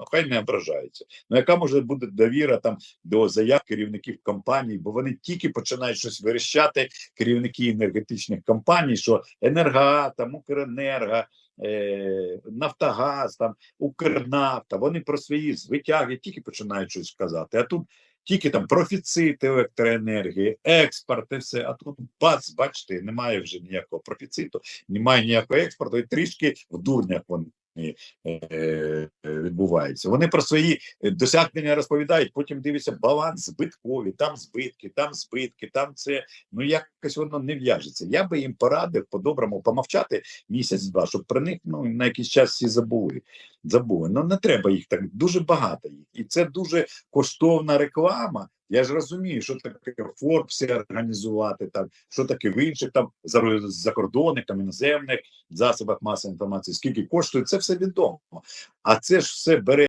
Ну хай не ображаються. Ну яка може бути довіра там до заяв керівників компаній, бо вони тільки починають щось верещати, керівники енергетичних компаній, що енергоатом, Укренерго, е, Нафтогаз, там Укрнафта, вони про свої звитяги тільки починають щось казати. А тут тільки там профіцит електроенергії, експорт і все. А тут бац, бачите, немає вже ніякого профіциту, немає ніякого експорту, і трішки в дурнях вони. е, Відбуваються. Вони про свої е, досягнення розповідають, потім дивляться баланс збиткові, там збитки, там збитки, там це. Ну якось воно не в'яжеться. Я би їм порадив по-доброму помовчати місяць-два, щоб про них ну, на якийсь час всі забули. Забули. Ну не треба їх так дуже багато їх. І це дуже коштовна реклама. Я ж розумію, що таке Форбсі організувати, там, що таке в інших там закордонних, там іноземних засобах масової інформації, скільки коштує, це все відомо. А це ж все бере